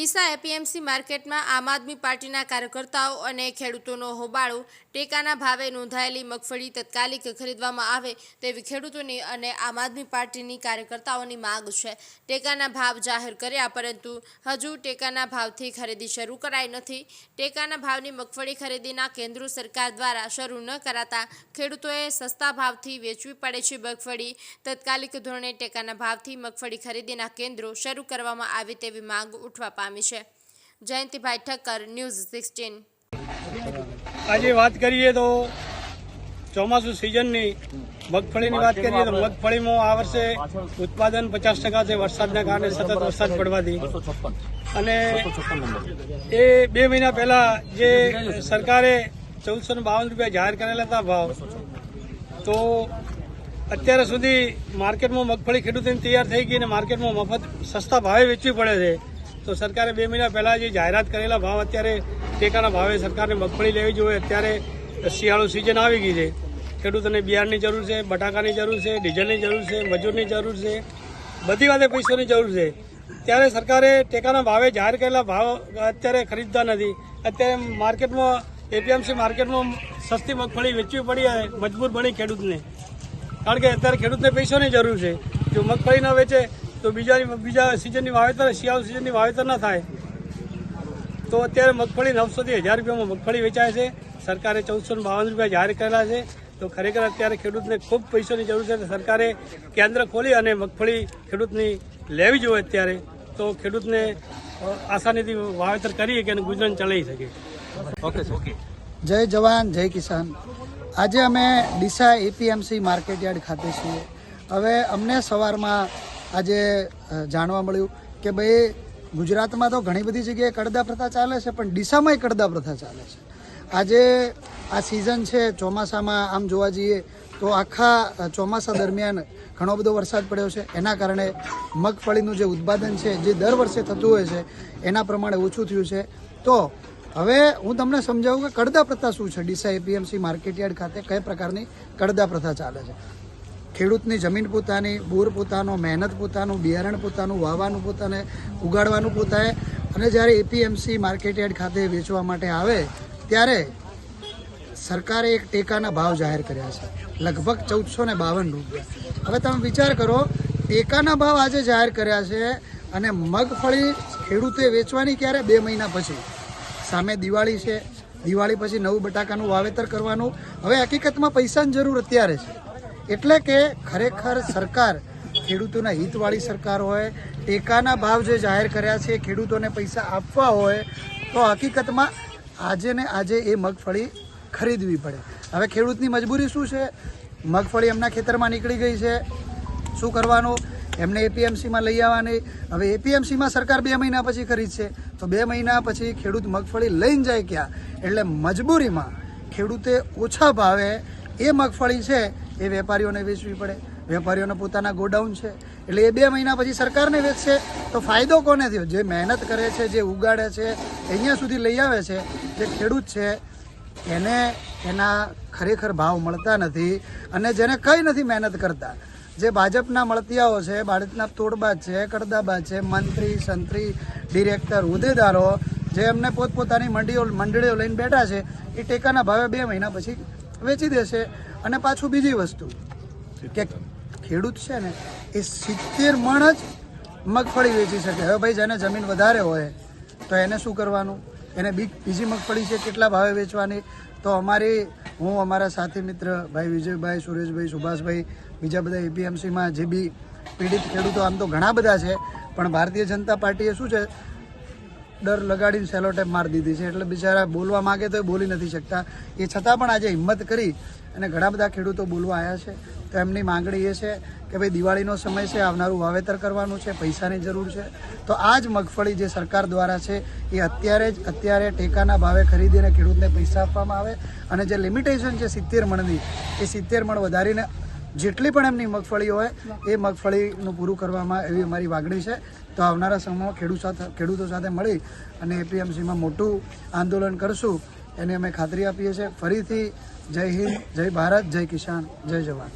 Deesa APMC માર્કેટમાં આમ આદમી પાર્ટીના કાર્યકર્તાઓ અને ખેડૂતોનો હોબાળો, ટેકાના ભાવે નોંધાયેલી મગફળી તત્કાલિક ખરીદવામાં આવે તેવી ખેડૂતોની અને આમ આદમી પાર્ટીની કાર્યકર્તાઓની માંગ છે. ટેકાના ભાવ જાહેર કર્યા, પરંતુ હજુ ટેકાના ભાવથી ખરીદી શરૂ કરાઈ નથી. ટેકાના ભાવની મગફળી ખરીદીના કેન્દ્ર સરકાર દ્વારા શરૂ ન કરાતા ખેડૂતોએ સસ્તા ભાવથી વેચવી પડે છે મગફળી. તત્કાલિક ધોરણે ટેકાના ભાવથી મગફળી ખરીદીના કેન્દ્રો શરૂ કરવામાં આવે તેવી માંગ ઉઠવા પામી છે. જયંતિભાઈ ઠક્કર ન્યૂઝ સિક્સટીન. આજે વાત કરીએ તો ચોમાસું સિઝનની મગફળીની વાત કરીએ તો મગફળીમાં આ વર્ષે ઉત્પાદન પચાસ ટકા છે વરસાદના કારણે સતત વરસાદ પડવાથી. અને એ બે મહિના પહેલા જે સરકારે ચૌદસો ને બાવન રૂપિયા જાહેર કરેલા હતા ભાવ તો અત્યાર સુધી માર્કેટમાં મગફળી ખેડૂતોની તૈયાર થઈ ગઈ અને માર્કેટમાં મફત સસ્તા ભાવે વેચવી પડે છે. તો સરકારે બે મહિના પહેલા જે જાહેરાત કરેલા ભાવ, અત્યારે ટેકાના ભાવે સરકારને મગફળી લેવી જોઈએ. અત્યારે શિયાળો સિઝન આવી ગઈ છે. ખેડૂતોને બિયારણની જરૂર છે, બટાકાની જરૂર છે, ડીઝલની જરૂર છે, મજૂરની જરૂર છે, બધી વાતે પૈસાની જરૂર છે. ત્યારે સરકારે ટેકાના ભાવે જાહેર કરેલા ભાવ અત્યારે ખરીદતા નથી. અત્યારે માર્કેટમાં એપીએમસી માર્કેટમાં સસ્તી મગફળી વેચવી પડી મજબૂર બની ખેડૂતને. કારણ કે અત્યારે ખેડૂતને પૈસાની જરૂર છે. જો મગફળી ન વેચે તો બીજા બીજા સિઝનની વાવેતર શિયાળુ સિઝનની વાવેતર ન થાય. તો અત્યારે મગફળી નવસોથી હજાર રૂપિયામાં મગફળી વેચાય છે. સરકારે ચૌદસો બાવન રૂપિયા જાહેર કરેલા છે. તો ખરેખર અત્યારે ખેડૂતને ખૂબ પૈસાની જરૂર છે. સરકારે કેન્દ્ર ખોલી અને મગફળી ખેડૂતની લેવી જોઈએ અત્યારે. તો ખેડૂતને આસાનીથી વાવેતર કરી કે ગુજરાન ચલાવી શકે ઓકે ઓકે જય જવાન જય કિસાન. આજે અમે ડીસા એપીએમસી માર્કેટયાર્ડ ખાતે છીએ. હવે અમને સવારમાં આજે જાણવા મળ્યું કે ભાઈ, ગુજરાતમાં તો ઘણી બધી જગ્યાએ કડદા પ્રથા ચાલે છે, પણ ડીસામાંય કડદા પ્રથા ચાલે છે. આજે આ સિઝન છે, ચોમાસામાં આમ જોવા જઈએ તો આખા ચોમાસા દરમિયાન ઘણો બધો વરસાદ પડ્યો છે. એના કારણે મગફળીનું જે ઉત્પાદન છે, જે દર વર્ષે થતું હોય છે, એના પ્રમાણે ઓછું થયું છે. તો હવે હું તમને સમજાવું કે કડદા પ્રથા શું છે? ડીસા એપીએમસી માર્કેટયાર્ડ ખાતે કઈ પ્રકારની કડદા પ્રથા ચાલે છે? ખેડૂતની જમીન પોતાની, બોર પોતાનો, મહેનત પોતાનું, બિયારણ પોતાનું, વાવવાનું પોતાને, ઉગાડવાનું પોતાએ અને જ્યારે એપીએમસી માર્કેટયાર્ડ ખાતે વેચવા માટે આવે, ત્યારે સરકારે એક ટેકાના ભાવ જાહેર કર્યા છે. લગભગ ચૌદસો ને બાવન રૂપિયા. હવે તમે વિચાર કરો, ટેકાના ભાવ આજે જાહેર કર્યા છે અને મગફળી ખેડૂતે વેચવાની ક્યારે? બે મહિના પછી. સામે દિવાળી છે. દિવાળી પછી નવું બટાકાનું વાવેતર કરવાનું. હવે હકીકતમાં પૈસાની જરૂર અત્યારે છે. એટલે કે ખરેખર સરકાર ખેડૂતોના હિતવાળી સરકાર હોય, ટેકાના ભાવ જે જાહેર કર્યા છે, ખેડૂતોને પૈસા આપવા હોય, તો હકીકતમાં આજે ને આજે એ મગફળી ખરીદવી પડે. હવે ખેડૂતની મજબૂરી શું છે? મગફળી એમના ખેતરમાં નીકળી ગઈ છે. શું કરવાનું? એમને એપીએમસીમાં લઈ આવવાની. હવે એપીએમસીમાં સરકાર બે મહિના પછી ખરીદશે. તો બે મહિના પછી ખેડૂત મગફળી લઈને જાય ક્યાં? એટલે મજબૂરીમાં ખેડૂતે ઓછા ભાવે એ મગફળી છે એ વેપારીઓને વેચવી પડે. વેપારીઓને પોતાના ગોડાઉન છે. એટલે એ બે મહિના પછી સરકારને વેચશે તો ફાયદો કોને થયો? જે મહેનત કરે છે, જે ઉગાડે છે, અહીંયા સુધી લઈ આવે છે, જે ખેડૂત છે, એને એના ખરેખર ભાવ મળતા નથી અને જેને કંઈ નથી મહેનત કરતા. જે ભાજપના મળતિયાઓ છે ભારતના તોડબાજ છે કરદાબાદ છે, મંત્રી, સંત્રી, ડિરેક્ટર, હોદ્દેદારો, જે એમને પોતપોતાની મંડીઓ, મંડળીઓ લઈને બેઠા છે, એ ટેકાના ભાવે બે મહિના પછી વેચી દેશે. અને પાછું બીજી વસ્તુ. કે ખેડૂત છે ને, એ સિત્તેર મણ જ મગફળી વેચી શકે. હવે ભાઈ, જેને જમીન વધારે હોય, તો એને શું કરવાનું? એને બી, બીજી મગફળી છે, કેટલા ભાવે વેચવાની? તો અમારી, હું, અમારા સાથી મિત્ર ભાઈ વિજયભાઈ, સુરેશભાઈ, સુભાષભાઈ, બીજા બધા એપીએમસીમાં જે બી પીડિત ખેડૂતો, આમ તો ઘણા બધા છે, પણ ભારતીય જનતા પાર્ટીએ શું છે ડર લગાડીને સેલો ટેપ મારી દીધી છે. એટલે બિચારા બોલવા માગે તો એ બોલી નથી શકતા. એ છતાં પણ આજે હિંમત કરી અને ઘણા બધા ખેડૂતો બોલવા આવ્યા છે. તો એમની માંગણી એ છે કે ભાઈ દિવાળીનો સમય છે, આવનારું વાવેતર કરવાનું છે, પૈસાની જરૂર છે. તો આ જ મગફળી જે સરકાર દ્વારા છે, એ અત્યારે જ, અત્યારે ટેકાના ભાવે ખરીદીને ખેડૂતને પૈસા આપવામાં આવે. અને જે લિમિટેશન છે સિત્તેર મણની, એ સિત્તેર મણ વધારીને જેટલી પણ એમની મગફળી હોય, એ મગફળીનું પૂરું કરવામાં એવી અમારી વાગણી છે. તો આવનારા સમયમાં ખેડૂત સાથે, ખેડૂતો સાથે મળી અને એપીએમસીમાં મોટું આંદોલન કરશું, એની અમે ખાતરી આપીએ છીએ. ફરીથી જય હિન્દ, જય ભારત, જય કિસાન, જય જવાન.